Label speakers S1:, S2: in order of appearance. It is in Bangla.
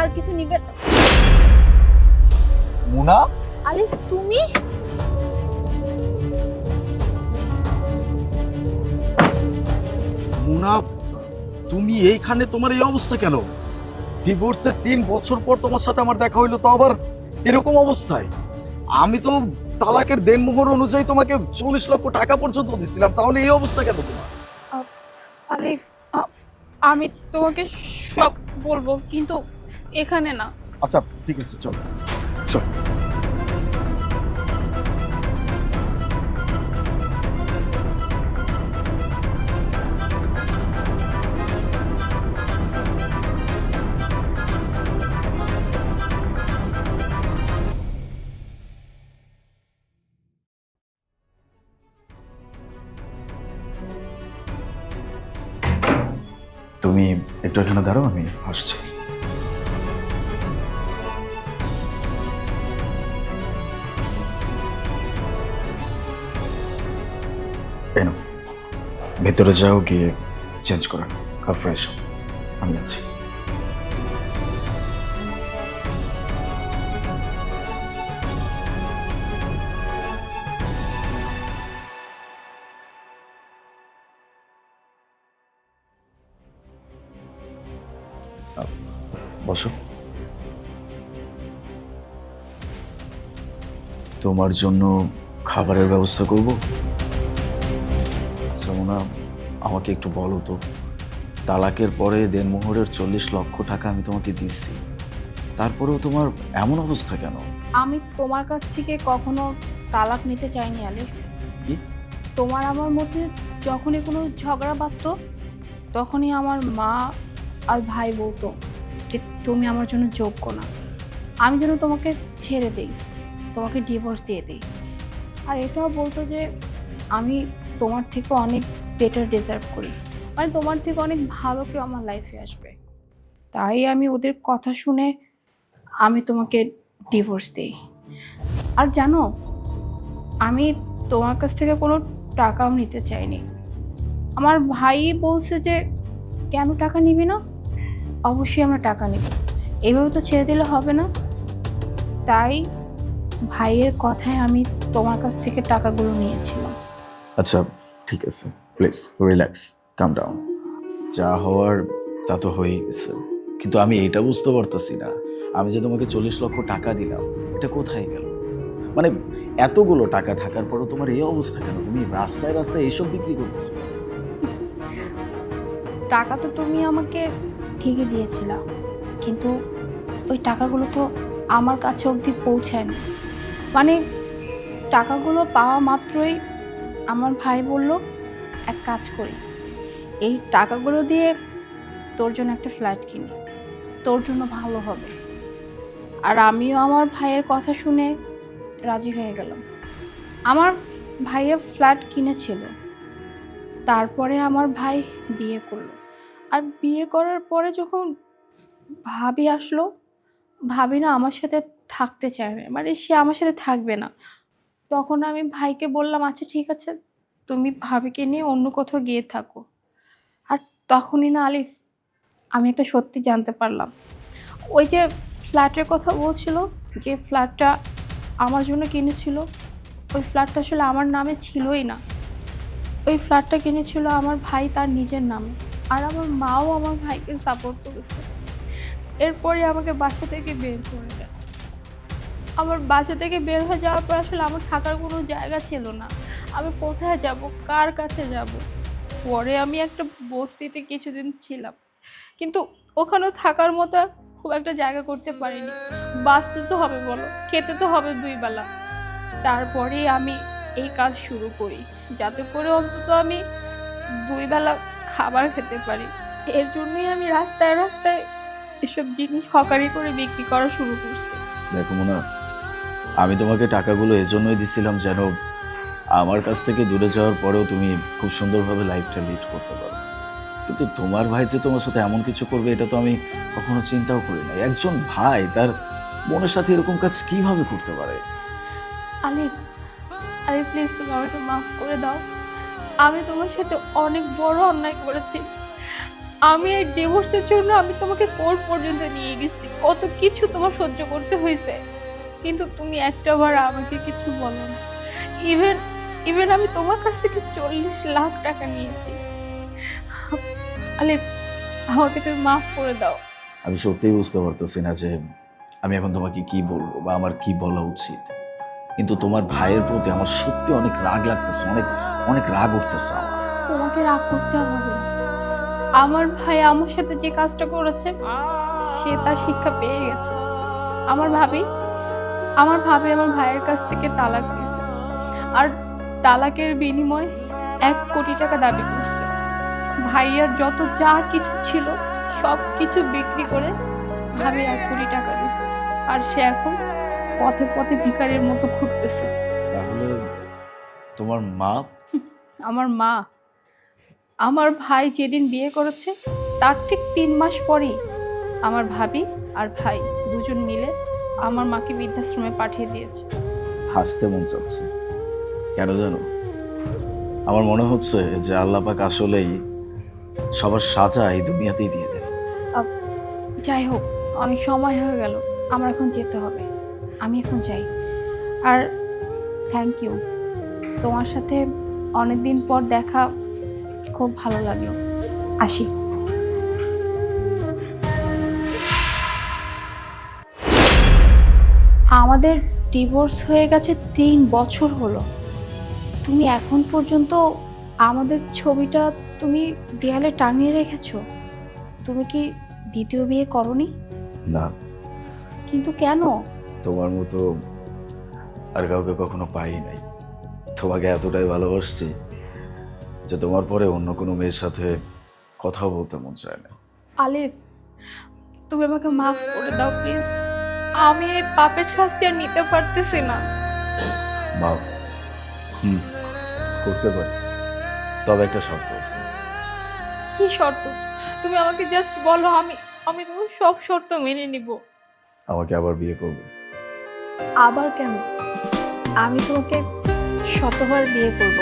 S1: তার কিছু নিবে
S2: মুনা?
S1: আলিফ তুমি?
S2: মুনা তুমি এইখানে তোমার এই অবস্থা কেন? ডিভোর্সের তিন বছর পর তোমার সাথে আমার দেখা হইল তো আবার এরকম অবস্থায়। আমি তো তালাকের দেনমোহর অনুযায়ী তোমাকে চল্লিশ লক্ষ টাকা পর্যন্ত দিছিলাম তাহলে এই অবস্থা কেন তোমার?
S1: আলিফ আমি তোমাকে সব বলব কিন্তু এখানে না।
S2: আচ্ছা ঠিক আছে চলো। চল। তুমি একটু এখানে দাঁড়াও আমি আসছি। এনো ভেতরে যাও, গিয়ে চেঞ্জ করে নাও ফ্রেশ আমি আছি। বসো। তোমার জন্য খাবারের ব্যবস্থা করব? মোনা আমাকে একটু বলো তো। তালাকের পরে দেনমোহরের চল্লিশ লক্ষ টাকা আমি তোমাকে দিচ্ছি। তারপরেও তোমার এমন অবস্থা কেন?
S1: আমি তোমার কাছ থেকে কখনো তালাক নিতে চাইনি আলিফ।
S2: কি?
S1: তোমার আমার মধ্যে যখনই কোনো ঝগড়া বাঁধতো তখনই আমার মা আর ভাই বলতো যে তুমি আমার জন্য যোগ্য না। আমি যেন তোমাকে ছেড়ে দিই তোমাকে ডিভোর্স দিয়ে দিই। আর এটাও বলতো যে আমি তোমার থেকে অনেক বেটার ডিজার্ভ করি। মানে তোমার থেকে অনেক ভালো কেউ আমার লাইফে আসবে। তাই আমি ওদের কথা শুনে আমি তোমাকে ডিভোর্স দিই। আর জানো, আমি তোমার কাছ থেকে কোনো টাকাও নিতে চাইনি। আমার ভাই বলছে যে, কেন টাকা নিবি না? অবশ্যই আমরা টাকা নিব। এইভাবে তো ছেড়ে দিলে হবে না। তাই ভাইয়ের কথায় আমি তোমার কাছ থেকে টাকাগুলো নিয়েছিলাম।
S2: আচ্ছা ঠিক আছে। প্লিজ রিল্যাক্স কাম ডাউন যা হওয়ার, তা তো হয়েই গেছে। কিন্তু আমি এটা বুঝতে পারতেছি না। আমি যে তোমাকে চল্লিশ লক্ষ টাকা দিলাম, এটা কোথায় গেল? মানে এতগুলো টাকা থাকার পরও তোমার এই অবস্থা কেন? তুমি রাস্তায় রাস্তায় এইসব বিক্রি করতেছো
S1: টাকা তো তুমি আমাকে ঠিকই দিয়েছিলা। কিন্তু ওই টাকাগুলো তো আমার কাছে অবধি পৌঁছায়নি। মানে টাকাগুলো পাওয়া মাত্রই আমার ভাই বলল, এক কাজ করি, এই টাকাগুলো দিয়ে তোর জন্য একটা ফ্ল্যাট কিনি, তোর জন্য ভালো হবে। আর আমিও আমার ভাইয়ের কথা শুনে রাজি হয়ে গেলাম। আমার ভাইয়ের ফ্ল্যাট কিনেছিল, তারপরে আমার ভাই বিয়ে করল। আর বিয়ে করার পরে যখন ভাবি আসলো, ভাবি না আমার সাথে থাকতে চায় মানে সে আমার সাথে থাকবে না। তখন আমি ভাইকে বললাম আচ্ছা ঠিক আছে, তুমি ভাবিকে নিয়ে অন্য কোথাও গিয়ে থাকো। আর তখনই না আলিফ, আমি একটা সত্যি জানতে পারলাম। ওই যে ফ্ল্যাটের কথা বলছিল, যে ফ্ল্যাটটা আমার জন্য কিনেছিল, ওই ফ্ল্যাটটা আসলে আমার নামে ছিলই না। ওই ফ্ল্যাটটা কিনেছিল আমার ভাই তার নিজের নামে, আর আমার মাও আমার ভাইকে সাপোর্ট করেছে। এরপরে আমাকে বাসা থেকে বের করে দেয়। আমার বাসা থেকে বের হয়ে যাওয়ার পর আসলে আমার থাকার কোনো জায়গা ছিল না। আমি কোথায় যাব? কার কাছে যাব? পরে আমি একটা বস্তিতে কিছুদিন ছিলাম। কিন্তু ওখানেও থাকার মতো খুব একটা জায়গা করতে পারিনি। বাঁচতে তো হবে বলো, খেতে তো হবে দুই বেলা। তারপরেই আমি এই কাজ শুরু করি, যাতে করে অন্তত আমি দুই বেলা খাবার খেতে পারি। এর জন্যই আমি রাস্তায় রাস্তায় এসব জিনিস হকারি করে বিক্রি করা শুরু করছি।
S2: দেখো মোনা আমি তোমাকে টাকাগুলো এজন্যই দিছিলাম যেন আমার কাছ থেকে দূরে যাওয়ার পরেও তুমি খুব সুন্দরভাবে লাইফটা লিড করতে পারো। কিন্তু তোমার ভাই যে তোমার সাথে এমন কিছু করবে, এটা তো আমি কখনো চিন্তাও করি না একজন ভাই, তার বোনের সাথে এরকম কাজ কীভাবে করতে পারে?
S1: প্লিজ তুমি আমাকে মাফ করে দাও। আমি তোমার সাথে অনেক বড় অন্যায় করেছি। আমি এই ডিভোর্সের জন্য আমি তোমাকে কোর্ট পর্যন্ত নিয়ে গেছি। কত কিছু তোমার সহ্য করতে হয়েছে। কিন্তু তুমি একটাবার আমাকে কিছু বলো না। ইভেন ইভেন আমি তোমার কাছ থেকে চল্লিশ লাখ টাকা নিয়েছি। আলে আমাকে তুমি মাফ করে দাও।
S2: আমি সত্যিই বুঝতে পারতেছি না যে আমি এখন তোমাকে কি বলব বা আমার কি বলা উচিত। কিন্তু তোমার ভাইয়ের প্রতি আমার সত্যি অনেক রাগ লাগতেছে অনেক অনেক রাগ উঠতেছে আমার।
S1: তোমাকে রাগ করতে হবে। আমার ভাই আমার সাথে যে কাজটা করেছে সে তার শিক্ষা পেয়ে গেছে। আমার ভাবি আমার ভাবি আমার ভাইয়ের কাছ থেকে তালাক দিয়েছে। আর তালাকের বিনিময়ে এক কোটি টাকা দাবি করছে। ভাইয়ার যত যা কিছু ছিল সব কিছু বিক্রি করে ভাবি এক কোটি টাকা দিয়েছে। আর সে এখন পথে পথে ভিকারের মতো ঘুরতেছে।
S2: তাহলে তোমার মা?
S1: আমার মা। আমার ভাই যেদিন বিয়ে করেছে তার ঠিক তিন মাস পরেই আমার ভাবি আর ভাই দুজন মিলে আমার মাকে বৃদ্ধাশ্রমে পাঠিয়ে দিয়েছে।
S2: হাসতে মন চাচ্ছে। কেন জানো? আমার মনে হচ্ছে যে আল্লাহ পাক আসলেই সবার সাজা এই দুনিয়াতেই দিয়ে দেন।
S1: যাই হোক অনেক সময় হয়ে গেল। আমার এখন যেতে হবে। আমি এখন যাই। আর থ্যাংক ইউ তোমার সাথে অনেক দিন পর দেখা খুব ভালো লাগল। আসি। আমাদের ডিভোর্স হয়ে গেছে তিন বছর হলো। তুমি এখন পর্যন্ত আমাদের ছবিটা তুমি দেয়ালে টাঙিয়ে রেখেছো। তুমি কি দ্বিতীয় বিয়ে করনি?
S2: না।
S1: কিন্তু কেন?
S2: তোমার মতো আর কাউকে কখনো পাই নাই। তোমাকে এতটাই ভালোবাসছি যে তোমার পরে অন্য কোনো মেয়ের সাথে কথা বলতে মন চায় না।
S1: আলিফ তুমি আমাকে মাফ করে দাও প্লিজ আমি এই পাপের শাস্তি আর নিতে পারতেছি না।
S2: মা হুম করতে পারি। তবে একটা শর্ত আছে।
S1: কি শর্ত? তুমি আমাকে জাস্ট বলো আমি আমি তোমার সব শর্ত মেনে নিব।
S2: আমাকে আবার বিয়ে করবে।
S1: আবার কেন? আমি তোমাকে শতবার বিয়ে করব।